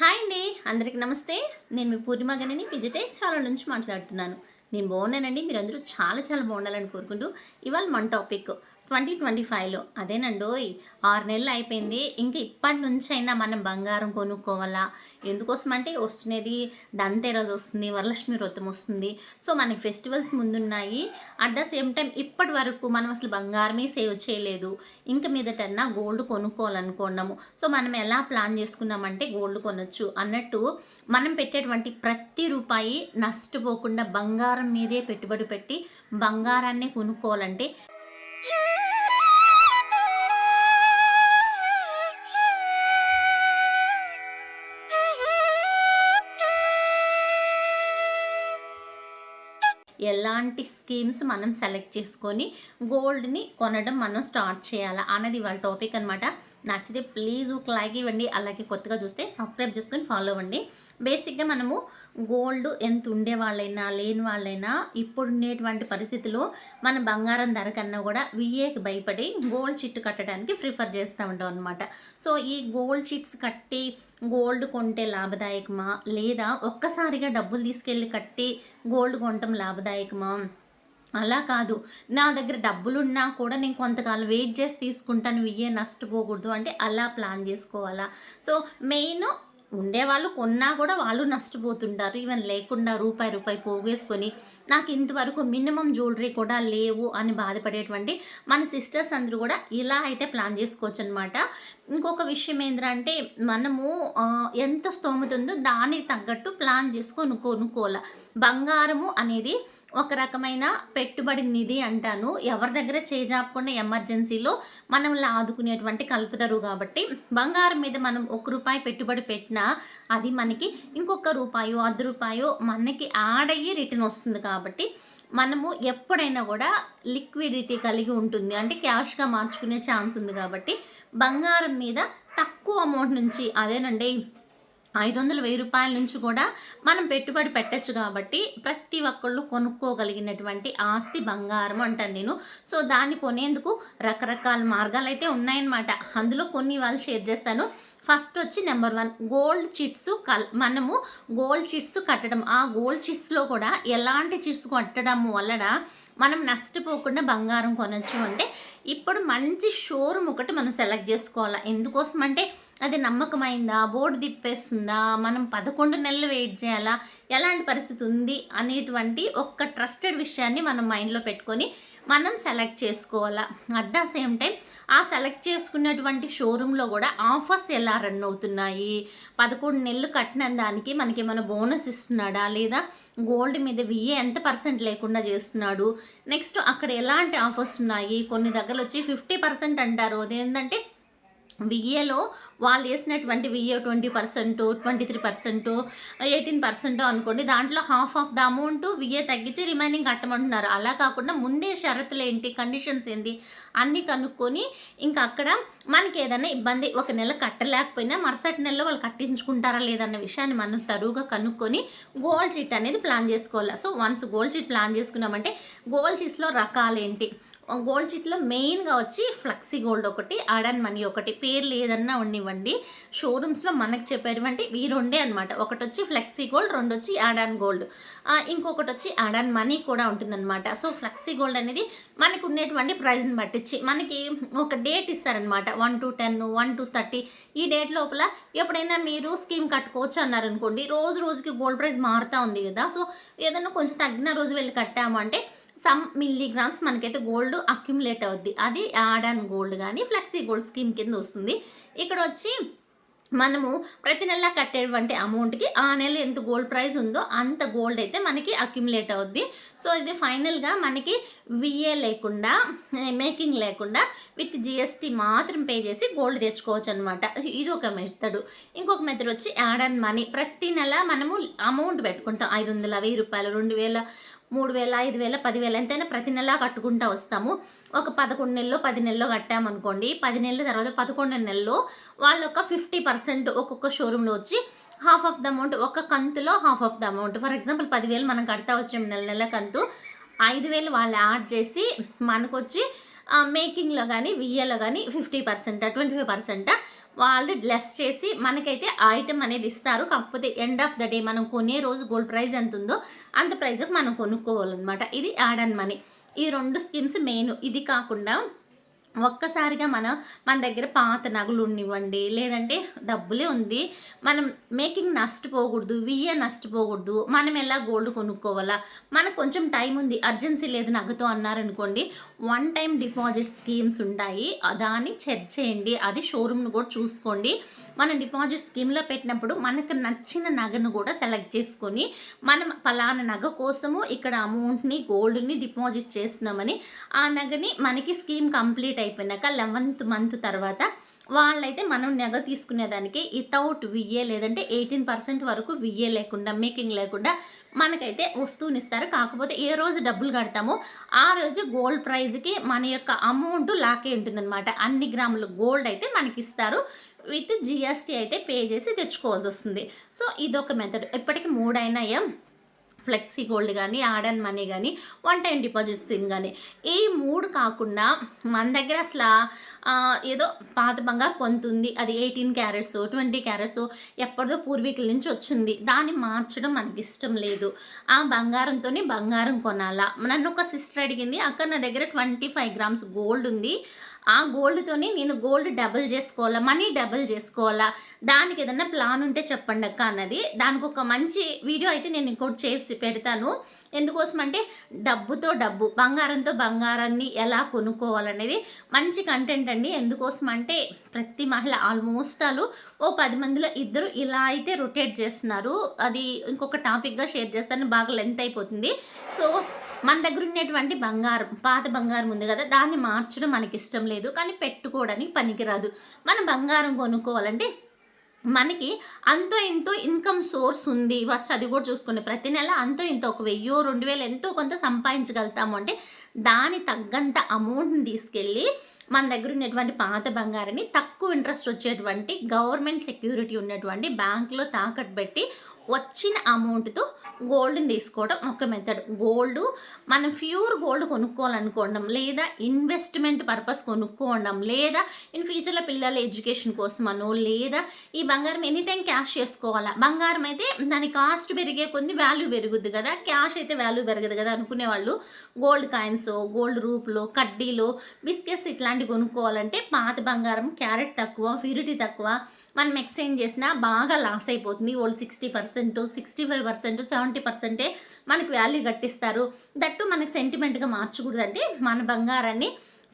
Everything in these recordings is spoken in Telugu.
హాయ్ అండి. అందరికి నమస్తే. నేను మీ పూర్ణిమ గణని పిజిటెక్స్ ఛానల్ నుంచి మాట్లాడుతున్నాను. నేను బాగున్నానండి. మీరందరూ చాలా చాలా బాగుండాలని కోరుకుంటూ ఇవాళ మన టాపిక్ ట్వంటీ ట్వంటీ ఫైవ్లో. అదేనండోయ్ ఆరు నెలలు అయిపోయింది. ఇంకా ఇప్పటి నుంచి అయినా మనం బంగారం కొనుక్కోవాలా? ఎందుకోసం అంటే వస్తున్నది ధన్తెరస్ వస్తుంది వరలక్ష్మి వ్రతం వస్తుంది. సో మనకి ఫెస్టివల్స్ ముందున్నాయి. అట్ ద సేమ్ టైం ఇప్పటి వరకు మనం అసలు బంగారమే సేవ్ చేయలేదు. ఇంకా మీదటన్నా గోల్డ్ కొనుక్కోవాలనుకున్నాము. సో మనం ఎలా ప్లాన్ చేసుకున్నామంటే గోల్డ్ కొనొచ్చు. అన్నట్టు మనం పెట్టేటువంటి ప్రతి రూపాయి నష్టపోకుండా బంగారం మీదే పెట్టుబడి పెట్టి బంగారాన్ని కొనుక్కోవాలంటే ఎలాంటి స్కీమ్స్ మనం సెలెక్ట్ చేసుకొని గోల్డ్ని కొనడం మనం స్టార్ట్ చేయాలా అన్నది వాళ్ళ టాపిక్ అనమాట నచ్చితే ప్లీజ్ ఒక లైక్ ఇవ్వండి. అలాగే కొత్తగా చూస్తే సబ్స్క్రైబ్ చేసుకొని ఫాలో అవ్వండి. బేసిక్గా మనము గోల్డ్ ఎంత ఉండే వాళ్ళైనా లేని వాళ్ళైనా ఇప్పుడుండేటువంటి పరిస్థితుల్లో మన బంగారం ధర కన్నా కూడా విఏకి భయపడి గోల్డ్ చిట్టు కట్టడానికి ప్రిఫర్ చేస్తూ ఉంటాం అనమాట సో ఈ గోల్డ్ చిట్స్ కట్టి గోల్డ్ కొంటే లాభదాయకమా? లేదా ఒక్కసారిగా డబ్బులు తీసుకెళ్ళి కట్టి గోల్డ్ కొనటం లాభదాయకమా? అలా కాదు. నా దగ్గర డబ్బులున్నా కూడా నేను కొంతకాలం వెయిట్ చేసి తీసుకుంటాను. ఇయ్యే నష్టపోకూడదు. అంటే అలా ప్లాన్ చేసుకోవాలా? సో మెయిన్ ఉండేవాళ్ళు కొన్నా కూడా వాళ్ళు నష్టపోతుంటారు. ఈవెన్ లేకుండా రూపాయి రూపాయి పోగేసుకొని నాకు ఇంతవరకు మినిమం జ్యువెలరీ కూడా లేవు అని బాధపడేటువంటి మన సిస్టర్స్ అందరూ కూడా ఇలా అయితే ప్లాన్ చేసుకోవచ్చు అనమాట ఇంకొక విషయం ఏంటంటే మనము ఎంత స్తోమత ఉందో దానికి తగ్గట్టు ప్లాన్ చేసుకొని కొనుక్కోవాలి. బంగారము అనేది ఒక రకమైన పెట్టుబడి నిధి అంటాను. ఎవరి దగ్గర చేజాపకుండా ఎమర్జెన్సీలో మనల్ని ఆదుకునేటువంటి కలుపుతారు కాబట్టి బంగారం మీద మనం ఒక రూపాయి పెట్టుబడి పెట్టినా అది మనకి ఇంకొక రూపాయో అర్ధ రూపాయో మనకి యాడ్ అయ్యి రిటర్న్ వస్తుంది కాబట్టి మనము ఎప్పుడైనా కూడా లిక్విడిటీ కలిగి ఉంటుంది. అంటే క్యాష్గా మార్చుకునే ఛాన్స్ ఉంది కాబట్టి బంగారం మీద తక్కువ అమౌంట్ నుంచి అదేనండి ఐదు వందల వెయ్యి రూపాయల నుంచి కూడా మనం పెట్టుబడి పెట్టచ్చు కాబట్టి ప్రతి ఒక్కళ్ళు కొనుక్కోగలిగినటువంటి ఆస్తి బంగారం అంటాను నేను. సో దాన్ని కొనేందుకు రకరకాల మార్గాలు అయితే ఉన్నాయన్నమాట. అందులో కొన్ని వాళ్ళు షేర్ చేస్తాను. ఫస్ట్ వచ్చి నెంబర్ వన్ గోల్డ్ చిట్స్ కల్ మనము గోల్డ్ చిట్స్ కట్టడం. ఆ గోల్డ్ చిట్స్లో కూడా ఎలాంటి చిట్స్ కట్టడం వలన మనం నష్టపోకుండా బంగారం కొనొచ్చు అంటే ఇప్పుడు మంచి షోరూమ్ ఒకటి మనం సెలెక్ట్ చేసుకోవాలి. ఎందుకోసం అంటే అది నమ్మకమైందా? బోర్డు తిప్పేస్తుందా? మనం పదకొండు నెలలు వెయిట్ చేయాలా? ఎలాంటి పరిస్థితి ఉంది? అనేటువంటి ఒక్క ట్రస్టెడ్ విషయాన్ని మనం మైండ్లో పెట్టుకొని మనం సెలెక్ట్ చేసుకోవాలా. అట్ ద సేమ్ టైం ఆ సెలెక్ట్ చేసుకున్నటువంటి షోరూంలో కూడా ఆఫర్స్ ఎలా రన్ అవుతున్నాయి? పదకొండు నెలలు కట్టిన దానికి మనకి ఏమైనా బోనస్ ఇస్తున్నాడా? లేదా గోల్డ్ మీద విఏ ఎంత పర్సెంట్ లేకుండా చేస్తున్నాడు? నెక్స్ట్ అక్కడ ఎలాంటి ఆఫర్స్ ఉన్నాయి? కొన్ని దగ్గర వచ్చి ఫిఫ్టీ పర్సెంట్ అంటారు. అదేంటంటే విఏలో వాళ్ళు వేసినటువంటి VA twenty percent twenty three percent eighteen percent అనుకోండి దాంట్లో half of the amount VA తగ్గించి రిమైనింగ్ కట్టమంటున్నారు. అలా కాకుండా ముందే షరతులు ఏంటి కండిషన్స్ ఏంటి అన్నీ కనుక్కొని ఇంకా అక్కడ మనకి ఏదైనా ఇబ్బంది ఒక నెల కట్టలేకపోయినా మరుసటి నెలలో వాళ్ళు కట్టించుకుంటారా లేదన్న విషయాన్ని మనం తరువుగా కనుక్కొని గోల్డ్ చిట్ అనేది ప్లాన్ చేసుకోవాలి. So once gold chit plan చేసుకున్నామంటే గోల్డ్ చిట్స్లో రకాలేంటి? గోల్డ్ చిట్లో మెయిన్గా వచ్చి ఫ్లెక్సీ గోల్డ్ ఒకటి అడన్ మనీ ఒకటి పేర్లు ఏదన్నా ఉండివ్వండి. షోరూమ్స్లో మనకు చెప్పేటువంటి ఈ రెండే అనమాట ఒకటి వచ్చి ఫ్లెక్సీ గోల్డ్ రెండు వచ్చి యాడాన్ గోల్డ్ ఇంకొకటి వచ్చి అడాన్ మనీ కూడా ఉంటుందన్నమాట. సో ఫ్లెక్సీ గోల్డ్ అనేది మనకు ఉండేటువంటి ప్రైజ్ని పట్టించి మనకి ఒక డేట్ ఇస్తారనమాట one to ten one to thirty ఈ డేట్ లోపల ఎప్పుడైనా మీరు స్కీమ్ కట్టుకోవచ్చు అన్నారనుకోండి రోజు రోజుకి గోల్డ్ ప్రైస్ మారుతూ ఉంది కదా. సో ఏదైనా కొంచెం తగ్గిన రోజు వెళ్ళి కట్టాము అంటే సమ్ మిల్లీగ్రామ్స్ మనకైతే గోల్డ్ అక్యుములేట్ అవుద్ది. అది యాడ్ అండ్ గోల్డ్ కానీ ఫ్లెక్సీ గోల్డ్ స్కీమ్ కింద వస్తుంది. ఇక్కడ వచ్చి మనము ప్రతి నెల కట్టేటువంటి అమౌంట్కి ఆ నెల ఎంత గోల్డ్ ప్రైస్ ఉందో అంత గోల్డ్ అయితే మనకి అక్యుములేట్ అవుద్ది. సో ఇది ఫైనల్గా మనకి విఏ లేకుండా మేకింగ్ లేకుండా విత్ జిఎస్టీ మాత్రం పే చేసి గోల్డ్ తెచ్చుకోవచ్చు అనమాట ఇది ఒక మెథడ్. ఇంకొక మెథడ్ వచ్చి యాడ్ అండ్ మనీ. ప్రతి నెల మనము అమౌంట్ పెట్టుకుంటాం. ఐదు వందల వెయ్యి రూపాయలు రెండు వేల మూడు వేల ఐదు వేల పదివేల ఎంతైనా ప్రతి నెల కట్టుకుంటా వస్తాము. ఒక పదకొండు నెలలో పది నెలలో కట్టామనుకోండి. పది నెలల తర్వాత పదకొండు నెలల్లో వాళ్ళు ఒక ఫిఫ్టీ పర్సెంట్ ఒక్కొక్క షోరూంలో వచ్చి హాఫ్ ఆఫ్ ద అమౌంట్ ఒక కంతులో half of the amount. For example పదివేలు మనం కడతా వచ్చాం నెల నెల కంతు. ఐదు వేలు వాళ్ళు యాడ్ చేసి మనకొచ్చి మేకింగ్లో కానీ వియ్యలో కానీ fifty percent twenty five percent వాళ్ళు లెస్ చేసి మనకైతే ఐటమ్ అనేది ఇస్తారు. కాకపోతే ఎండ్ ఆఫ్ ద డే మనం కొనే రోజు గోల్డ్ ప్రైస్ ఎంత ఉందో అంత ప్రైజ్కి మనం కొనుక్కోవాలన్నమాట. ఇది యాడ్ అండ్ మనీ ఈ రెండు స్కీమ్స్ మెయిన్ ఇది కాకుండా ఒక్కసారిగా మనం మన దగ్గర పాత నగలు ఉండివ్వండి లేదంటే డబ్బులే ఉంది. మనం మేకింగ్ నష్టపోకూడదు వియ్య నష్టపోకూడదు మనం ఎలా గోల్డ్ కొనుక్కోవాలా? మనకు కొంచెం టైం ఉంది. అర్జెన్సీ లేదు నగతో అన్నారనుకోండి. వన్ టైం డిపాజిట్ స్కీమ్స్ ఉంటాయి. దాన్ని చెక్ చేయండి. అది షోరూమ్ను కూడా చూసుకోండి. మనం డిపాజిట్ స్కీమ్లో పెట్టినప్పుడు మనకు నచ్చిన నగను కూడా సెలెక్ట్ చేసుకొని మనం పలానా నగ కోసము ఇక్కడ అమౌంట్ని గోల్డ్ని డిపాజిట్ చేస్తున్నామని ఆ నగని మనకి స్కీమ్ కంప్లీట్ అయిపోయినాక లెవెన్త్ మంత్ తర్వాత వాళ్ళైతే మనం నెగ తీసుకునేదానికి వితౌట్ విఏ లేదంటే ఎయిటీన్ పర్సెంట్ వరకు విఏ లేకుండా మేకింగ్ లేకుండా మనకైతే వస్తువుని ఇస్తారు. కాకపోతే ఏ రోజు డబ్బులు కడతామో ఆ రోజు గోల్డ్ ప్రైజ్కి మన యొక్క అమౌంట్ లాకే ఉంటుందన్నమాట. అన్ని గ్రాములు గోల్డ్ అయితే మనకి ఇస్తారు. విత్ జిఎస్టీ అయితే పే చేసి తెచ్చుకోవాల్సి వస్తుంది. సో ఇదొక మెథడ్ ఇప్పటికి మూడైనా ఫ్లెక్సీ గోల్డ్ కానీ యాడ్ అండ్ మనీ కానీ వన్ టైం డిపాజిట్ స్కీమ్ కానీ ఈ మూడు కాకుండా మన దగ్గర అసలు ఏదో పాత బంగారు కొంత ఉంది. అది ఎయిటీన్ క్యారెట్స్ ట్వంటీ క్యారెట్స్ ఎప్పటిదో పూర్వీకుల నుంచి వచ్చింది. దాన్ని మార్చడం మనకి ఇష్టం లేదు. ఆ బంగారంతో బంగారం కొనాలా? నన్ను ఒక సిస్టర్ అడిగింది అక్కడ నా దగ్గర ట్వంటీ ఫైవ్ గ్రామ్స్ గోల్డ్ ఉంది. ఆ గోల్డ్తోని నేను గోల్డ్ డబుల్ చేసుకోవాలా? మనీ డబుల్ చేసుకోవాలా? దానికి ఏదన్నా ప్లాన్ ఉంటే చెప్పండి అక్క అన్నది. దానికి ఒక మంచి వీడియో అయితే నేను ఇంకోటి చేసి పెడతాను. ఎందుకోసం అంటే డబ్బుతో డబ్బు బంగారంతో బంగారాన్ని ఎలా కొనుక్కోవాలనేది మంచి కంటెంట్ అండి. ఎందుకోసం అంటే ప్రతి మహిళ ఆల్మోస్ట్ ఆలు ఓ పది మందిలో ఇద్దరు ఇలా అయితే రొటేట్ చేస్తున్నారు. అది ఇంకొక టాపిక్గా షేర్ చేస్తాను. బాగా లెంత్ అయిపోతుంది. సో మన దగ్గర ఉన్నటువంటి బంగారం పాత బంగారం ఉంది కదా దాన్ని మార్చడం మనకి ఇష్టం లేదు కానీ పెట్టుకోవడానికి పనికిరాదు. మనం బంగారం కొనుక్కోవాలంటే మనకి అంతో ఎంతో ఇన్కమ్ సోర్స్ ఉంది. ఫస్ట్ అది కూడా చూసుకోండి. ప్రతి నెల అంతో ఇంత ఒక వెయ్యో రెండు వేలు ఎంతో కొంత సంపాదించగలుగుతాము అంటే దాని తగ్గంత అమౌంట్ని తీసుకెళ్ళి మన దగ్గర ఉన్నటువంటి పాత బంగారాన్ని తక్కువ ఇంట్రెస్ట్ వచ్చేటువంటి గవర్నమెంట్ సెక్యూరిటీ ఉన్నటువంటి బ్యాంకులో తాకట్టు పెట్టి వచ్చిన అమౌంట్తో గోల్డ్ని తీసుకోవడం ఒక మెథడ్ గోల్డ్ మనం ప్యూర్ గోల్డ్ కొనుక్కోవాలనుకోవడం లేదా ఇన్వెస్ట్మెంట్ పర్పస్ కొనుక్కోవడం లేదా ఇన్ ఫ్యూచర్లో పిల్లల ఎడ్యుకేషన్ కోసమనో లేదా ఈ బంగారం ఎనీ టైం క్యాష్ చేసుకోవాలా? బంగారం అయితే దాని కాస్ట్ పెరిగే కొన్ని వాల్యూ పెరుగుద్ది కదా. క్యాష్ అయితే వాల్యూ పెరగదు కదా అనుకునే వాళ్ళు గోల్డ్ కాయిన్స్ గోల్డ్ రూప్లో కడ్డీలో బిస్కెట్స్ ఇట్లాంటివి కొనుక్కోవాలంటే పాత బంగారం క్యారెట్ తక్కువ ప్యూరిటీ తక్కువ మనం ఎక్స్చేంజ్ చేసినా బాగా లాస్ అయిపోతుంది. Old sixty percent sixty five percent seventy పర్సెంటే మనకి వాల్యూ కట్టిస్తారు. దట్టు మనకు సెంటిమెంట్గా మార్చకూడదంటే మన బంగారాన్ని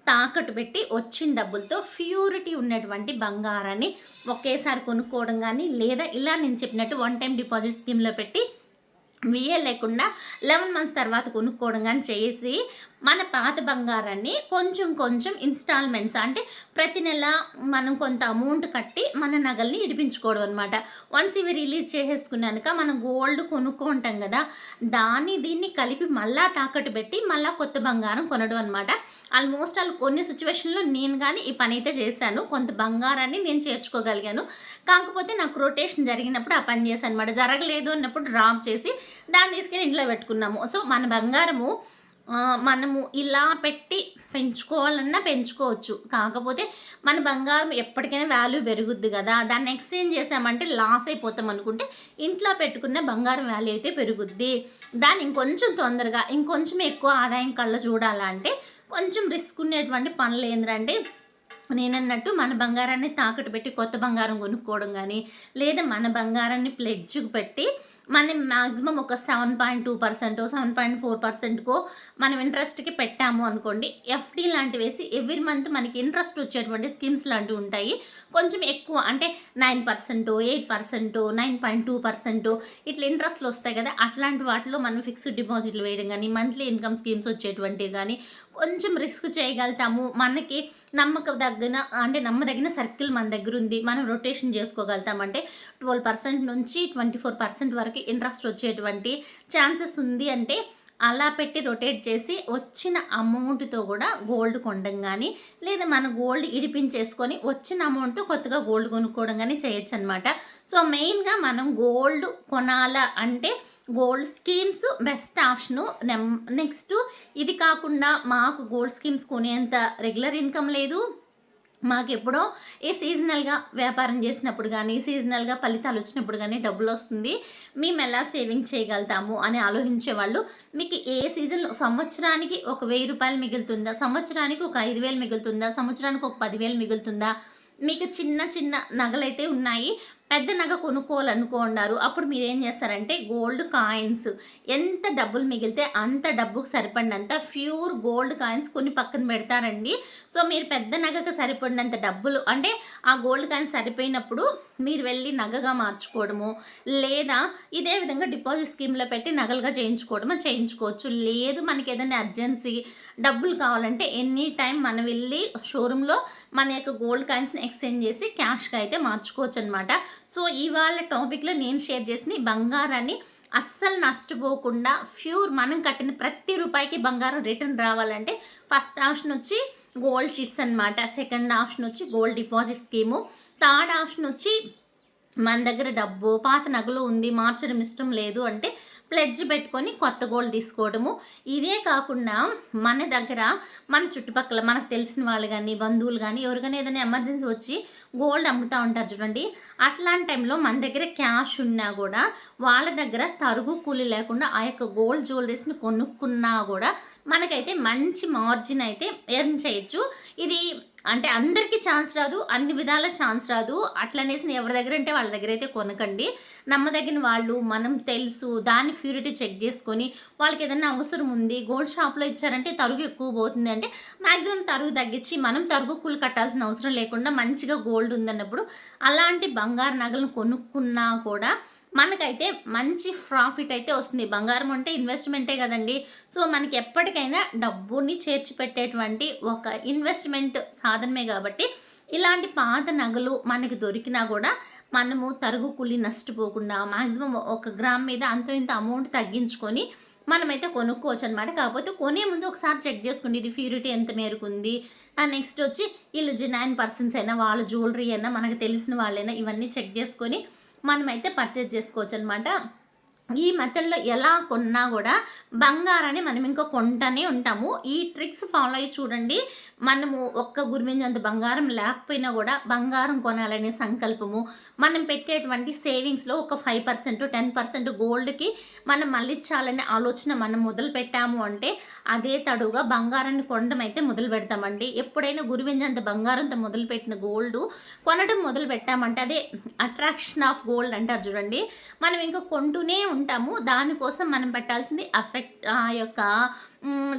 తాకట్టు పెట్టి వచ్చిన డబ్బులతో ప్యూరిటీ ఉన్నటువంటి బంగారాన్ని ఒకేసారి కొనుక్కోవడం కానీ లేదా ఇలా నేను చెప్పినట్టు వన్ టైం డిపాజిట్ స్కీమ్లో పెట్టి విఏ లేకుండా లెవెన్ మంత్స్ తర్వాత కొనుక్కోవడం కానీ చేసి మన పాత బంగారాన్ని కొంచెం కొంచెం ఇన్స్టాల్మెంట్స్ అంటే ప్రతి నెల మనం కొంత అమౌంట్ కట్టి మన నగల్ని ఇడిపించుకోవడం అనమాట వన్స్ ఇవి రిలీజ్ చేసేసుకున్నాక మనం గోల్డ్ కొనుక్కుంటాం కదా దాన్ని దీన్ని కలిపి మళ్ళా తాకట్టు పెట్టి మళ్ళీ కొత్త బంగారం కొనడం అనమాట ఆల్మోస్ట్ ఆల్ కొన్ని సిచ్యువేషన్లో నేను కానీ ఈ పని అయితే చేశాను. కొంత బంగారాన్ని నేను చేర్చుకోగలిగాను. కాకపోతే నాకు రొటేషన్ జరిగినప్పుడు ఆ పని చేశాను అనమాట జరగలేదు అన్నప్పుడు డ్రాప్ చేసి దాన్ని తీసుకెళ్ళి ఇంట్లో పెట్టుకున్నాము. సో మన బంగారము మనము ఇలా పెట్టి పెంచుకోవాలన్నా పెంచుకోవచ్చు. కాకపోతే మన బంగారం ఎప్పటికైనా వాల్యూ పెరుగుద్ది కదా. దాన్ని ఎక్స్చేంజ్ చేసామంటే లాస్ అయిపోతాం అనుకుంటే ఇంట్లో పెట్టుకున్న బంగారం వాల్యూ అయితే పెరుగుద్ది. దాన్ని ఇంకొంచెం తొందరగా ఇంకొంచెం ఎక్కువ ఆదాయం కళ్ళ చూడాలంటే కొంచెం రిస్క్ ఉండేటువంటి పనులు ఏంటంటే నేనన్నట్టు మన బంగారాన్ని తాకట్టు పెట్టి కొత్త బంగారం కొనుక్కోవడం కానీ లేదా మన బంగారాన్ని ప్లెడ్జ్కి పెట్టి మనం మ్యాక్సిమం ఒక seven point two percent seven point four పర్సెంట్కో మనం ఇంట్రెస్ట్కి పెట్టాము అనుకోండి ఎఫ్డి లాంటివి వేసి ఎవ్రీ మంత్ మనకి ఇంట్రెస్ట్ వచ్చేటువంటి స్కీమ్స్ లాంటివి ఉంటాయి. కొంచెం ఎక్కువ అంటే nine percent eight percent nine point two percent ఇట్లా ఇంట్రెస్ట్లు వస్తాయి కదా అట్లాంటి వాటిలో మనం ఫిక్స్డ్ డిపాజిట్లు వేయడం కానీ మంత్లీ ఇన్కమ్ స్కీమ్స్ వచ్చేటువంటివి కానీ కొంచెం రిస్క్ చేయగలుగుతాము. మనకి నమ్మక దగ్గర అంటే నమ్మదగిన సర్కిల్ మన దగ్గర ఉంది. మనం రొటేషన్ చేసుకోగలుగుతాం. అంటే ట్వెల్వ్ పర్సెంట్ నుంచి ట్వంటీ ఫోర్ పర్సెంట్ వరకు ఇంట్రెస్ట్ వచ్చేటువంటి ఛాన్సెస్ ఉంది అంటే అలా పెట్టి రొటేట్ చేసి వచ్చిన అమౌంట్తో కూడా గోల్డ్ కొనడం కానీ లేదా మన గోల్డ్ ఇడిపించేసుకొని వచ్చిన అమౌంట్తో కొత్తగా గోల్డ్ కొనుక్కోవడం కానీ చేయొచ్చు అనమాట సో మెయిన్గా మనం గోల్డ్ కొనాలా అంటే gold schemes best option next ఇది కాకుండా మాకు గోల్డ్ స్కీమ్స్ కొనేంత రెగ్యులర్ ఇన్కమ్ లేదు. మాకు ఎప్పుడో ఈ సీజనల్గా వ్యాపారం చేసినప్పుడు కానీ సీజనల్గా ఫలితాలు వచ్చినప్పుడు కానీ డబ్బులు వస్తుంది. మేము ఎలా సేవింగ్ చేయగలుగుతాము అని ఆలోచించే వాళ్ళు మీకు ఏ సీజన్లో సంవత్సరానికి ఒక వెయ్యి రూపాయలు మిగులుతుందా? సంవత్సరానికి ఒక ఐదు వేలు మిగులుతుందా? సంవత్సరానికి ఒక పదివేలు మిగులుతుందా? మీకు చిన్న చిన్న నగలైతే ఉన్నాయి. పెద్ద నగ కొనుక్కోవాలనుకున్నారు అప్పుడు మీరు ఏం చేస్తారంటే గోల్డ్ కాయిన్స్ ఎంత డబ్బులు మిగిలితే అంత డబ్బుకు సరిపడినంత ప్యూర్ గోల్డ్ కాయిన్స్ కొన్ని పక్కన పెడతారండి. సో మీరు పెద్ద నగకు సరిపడినంత డబ్బులు అంటే ఆ గోల్డ్ కాయిన్స్ సరిపోయినప్పుడు మీరు వెళ్ళి నగగా మార్చుకోవడము లేదా ఇదే విధంగా డిపాజిట్ స్కీమ్లో పెట్టి నగలుగా చేయించుకోవడము చేయించుకోవచ్చు. లేదు మనకి ఏదైనా అర్జెన్సీ డబ్బులు కావాలంటే ఎనీ టైం మనం వెళ్ళి షోరూంలో మన యొక్క గోల్డ్ కాయిన్స్ని ఎక్స్చేంజ్ చేసి క్యాష్గా అయితే మార్చుకోవచ్చు అనమాట సో ఇవాళ టాపిక్లో నేను షేర్ చేసిన బంగారాన్ని అస్సలు నష్టపోకుండా ఫ్యూర్ మనం కట్టిన ప్రతి రూపాయికి బంగారం రిటర్న్ రావాలంటే ఫస్ట్ ఆప్షన్ వచ్చి గోల్డ్ చిట్స్ అనమాట సెకండ్ ఆప్షన్ వచ్చి gold deposit scheme. Third option వచ్చి మన దగ్గర డబ్బు పాత నగలు ఉంది మార్చడం ఇష్టం లేదు అంటే ప్లెడ్జ్ పెట్టుకొని కొత్త గోల్డ్ తీసుకోవడము. ఇదే కాకుండా మన దగ్గర మన చుట్టుపక్కల మనకు తెలిసిన వాళ్ళు కానీ బంధువులు కానీ ఎవరికైనా ఏదైనా ఎమర్జెన్సీ వచ్చి గోల్డ్ అమ్ముతూ ఉంటారు చూడండి. అట్లాంటి టైంలో మన దగ్గర క్యాష్ ఉన్నా కూడా వాళ్ళ దగ్గర తరుగు కూలి లేకుండా ఆ యొక్క గోల్డ్ జ్యువెలరీస్ని కొనుక్కున్నా కూడా మనకైతే మంచి మార్జిన్ అయితే ఎర్న్ చేయొచ్చు. ఇది అంటే అందరికీ ఛాన్స్ రాదు అన్ని విధాల ఛాన్స్ రాదు. అట్లనేసి ఎవరి దగ్గర అంటే వాళ్ళ దగ్గర అయితే కొనకండి. నమ్మదగిన వాళ్ళు మనం తెలుసు దాని ప్యూరిటీ చెక్ చేసుకొని వాళ్ళకి ఏదైనా అవసరం ఉంది గోల్డ్ షాప్లో ఇచ్చారంటే తరుగు ఎక్కువ పోతుంది అంటే మ్యాక్సిమం తరుగు తగ్గించి మనం తరుగు కూలు కట్టాల్సిన అవసరం లేకుండా మంచిగా గోల్డ్ ఉందన్నప్పుడు అలాంటి బంగారు నగలను కొనుక్కున్నా కూడా మనకైతే మంచి ప్రాఫిట్ అయితే వస్తుంది. బంగారం అంటే ఇన్వెస్ట్మెంటే కదండి. సో మనకి ఎప్పటికైనా డబ్బుని చేర్చి పెట్టేటువంటి ఒక ఇన్వెస్ట్మెంట్ సాధనమే కాబట్టి ఇలాంటి పాత నగలు మనకి దొరికినా కూడా మనము తరుగు కూలి నష్టపోకుండా మాక్సిమం ఒక గ్రామ్ మీద అంత ఇంత అమౌంట్ తగ్గించుకొని మనమైతే కొనుక్కోవచ్చు అనమాట కాకపోతే కొనే ముందు ఒకసారి చెక్ చేసుకోండి. ఇది ప్యూరిటీ ఎంత మేరకు ఉంది నెక్స్ట్ వచ్చి వీళ్ళు నైన్ పర్సన్స్ అయినా వాళ్ళ జ్యువెలరీ అయినా మనకు తెలిసిన వాళ్ళైనా ఇవన్నీ చెక్ చేసుకొని మనమైతే పర్చేజ్ చేసుకోవచ్చు అనమాట ఈ మెథడ్లో ఎలా కొన్నా కూడా బంగారాన్ని మనం ఇంకా కొంటనే ఉంటాము. ఈ ట్రిక్స్ ఫాలో అయ్యి చూడండి. మనము ఒక్క గురిమింజంత బంగారం లేకపోయినా కూడా బంగారం కొనాలనే సంకల్పము. మనం పెట్టేటువంటి సేవింగ్స్లో ఒక ఫైవ్ పర్సెంట్ టెన్ పర్సెంట్ గోల్డ్కి మనం మళ్ళించాలనే ఆలోచన మనం మొదలు పెట్టాము అంటే అదే తడుగా బంగారాన్ని కొనడం అయితే మొదలు పెడతామండి. ఎప్పుడైనా గురివింజంత బంగారంతో మొదలుపెట్టిన గోల్డ్ కొనడం మొదలు పెట్టామంటే అదే అట్రాక్షన్ ఆఫ్ గోల్డ్ అంటారు చూడండి. మనం ఇంకా కొంటూనే ఉంటాము. దానికోసం మనం పెట్టాల్సింది అఫెక్ట్ ఆ యొక్క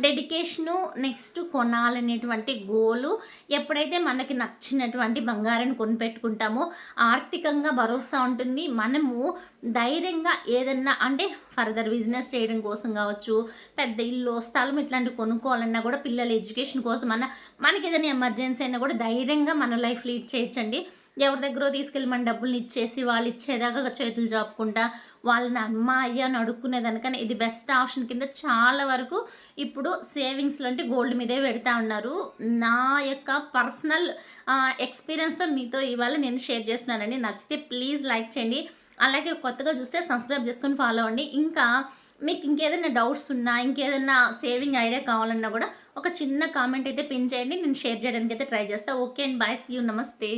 డెడికేషను నెక్స్ట్ కొనాలనేటువంటి గోలు ఎప్పుడైతే మనకి నచ్చినటువంటి బంగారాన్ని కొనిపెట్టుకుంటామో ఆర్థికంగా భరోసా ఉంటుంది. మనము ధైర్యంగా ఏదన్నా అంటే ఫర్దర్ బిజినెస్ చేయడం కోసం కావచ్చు పెద్ద ఇల్లు స్థలం ఇట్లాంటివి కొనుక్కోవాలన్నా కూడా పిల్లల ఎడ్యుకేషన్ కోసం అన్న మనకి ఏదైనా ఎమర్జెన్సీ అయినా కూడా ధైర్యంగా మన లైఫ్ లీడ్ చేయొచ్చండి. ఎవరి దగ్గర తీసుకెళ్ళి మన డబ్బులు ఇచ్చేసి వాళ్ళు ఇచ్చేదాకా చేతులు చాపుకుంటా వాళ్ళని అమ్మ అయ్య అని అడుక్కునేదానికని ఇది బెస్ట్ ఆప్షన్ కింద చాలా వరకు ఇప్పుడు సేవింగ్స్లో అంటే గోల్డ్ మీదే పెడతా ఉన్నారు. నా యొక్క పర్సనల్ ఎక్స్పీరియన్స్తో మీతో ఇవాళ నేను షేర్ చేస్తున్నానండి. నచ్చితే ప్లీజ్ లైక్ చేయండి. అలాగే కొత్తగా చూస్తే సబ్స్క్రైబ్ చేసుకొని ఫాలో అవ్వండి. ఇంకా మీకు ఇంకేదైనా డౌట్స్ ఉన్నా ఇంకేదైనా సేవింగ్ ఐడియా కావాలన్నా కూడా ఒక చిన్న కామెంట్ అయితే పిన్ చేయండి. నేను షేర్ చేయడానికి అయితే ట్రై చేస్తాను okay and bye. See you. నమస్తే.